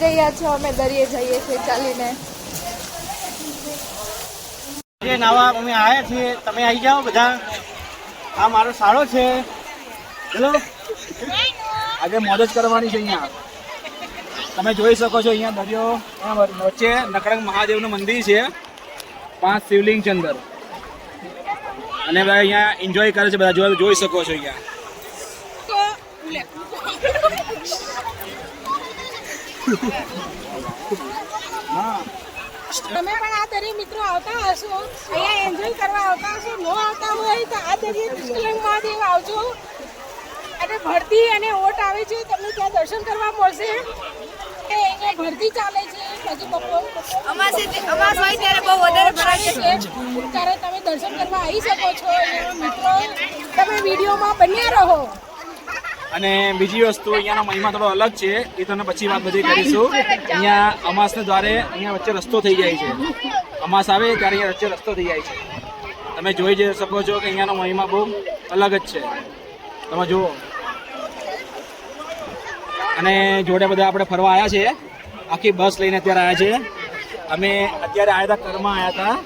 જઈ રહ્યા છો અમે દરિયે જઈએ છીએ ચાલીને. જે નવા અમે આવ્યા છીએ તમે આવી જાઓ બધા. આ મારો શાળો છે. ચલો આજે મોજ જ કરવાની છે અહીંયા. તમે જોઈ શકો છો અહીંયા દરિયો અહીંયા વચ્ચે નકરંગ મહાદેવનું મંદિર છે. પાંચ શિવલિંગ છે અંદર. અને બધા અહીંયા એન્જોય કરે છે બધા જોઈ જોઈ શકો છો અહીંયા. તમે પણ આ તરી મિત્રો આવતા હશો. અહીંયા એન્જોય કરવા આવતા હશો. ન આવતા હોય તો આ દરિયા મહાદેવ આવજો. અને ભરતી અને ઓટ આવે છે. તમને ત્યાં દર્શન કરવા મળશે. એ ભરતી ચાલે છે. પછી બપોર અમાસે અમાસ હોય ત્યારે બહુ વધારે ભરાય છે. ત્યારે તમે દર્શન કરવા આવી શકો છો. મિત્રો તમે વિડીયોમાં બન્યા રહો. અને બીજી વસ્તુ, અહીંયાનો મહિમા થોડો અલગ છે. એ તમને પછી વાત બધી કરીશું. અહીંયા અમાસને દ્વારે અહીંયા વચ્ચે રસ્તો થઈ જાય છે. અમાસ આવે ત્યારે અહીંયા વચ્ચે રસ્તો થઈ જાય છે. તમે જોઈ જ શકો છો કે અહીંયાનો મહિમા બહુ અલગ જ છે. તમે જુઓ. અને જોડે બધા આપણે ફરવા આવ્યા છે. આખી બસ લઈને અત્યારે આવ્યા છે. અમે અત્યારે આવ્યા હતા કરમાં આવ્યા હતા.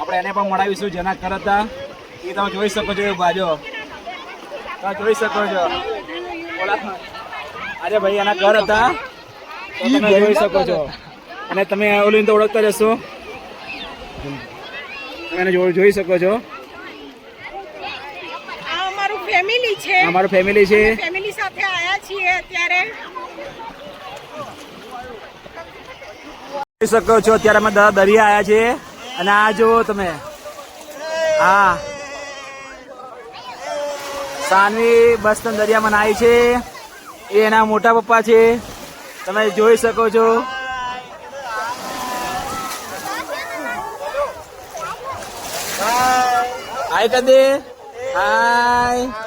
આપણે એને પણ મળાવીશું, જેના કર હતા. એ તમે જોઈ શકો છો, એ બાજુ. તમે જોઈ શકો છો. અરે ભાઈ એના ઘર હતા. તમે જોઈ શકો છો. અને તમે ઓલીને તો ઓળખતા જશો તમે એને જો- જોઈ શકો છો. અમારું ફેમિલી છે. અમારું ફેમિલી છે. ફેમિલી સાથે આયા છીએ અત્યારે. જોઈ શકો છો અત્યારે અમે દરિયા આવ્યા છીએ. અને આ જુઓ તમે. હા સાનવી બસ સ્ટેન્ડ દરિયામાં નાહી છે. એ એના મોટા પપ્પા છે. તમે જોઈ શકો છો. હાય કદે હાય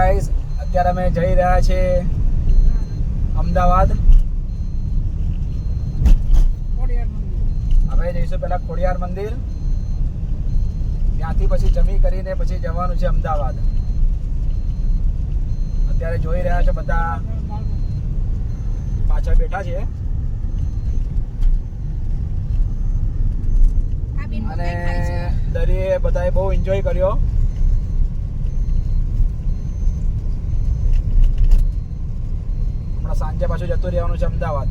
ગાઈસ અત્યારે અમે જઈ રહ્યા છે અમદાવાદ. અમે જઈશું પેલા ખોડિયાર મંદિર. ત્યાંથી પછી જમી કરીને પછી જવાનું છે અમદાવાદ. અત્યારે જોઈ રહ્યા છે બધા પાછળ બેઠા છે. અને દરિયે બધાએ બહુ એન્જોય કર્યો. હમણાં સાંજે પાછું જતું રહેવાનું છે અમદાવાદ.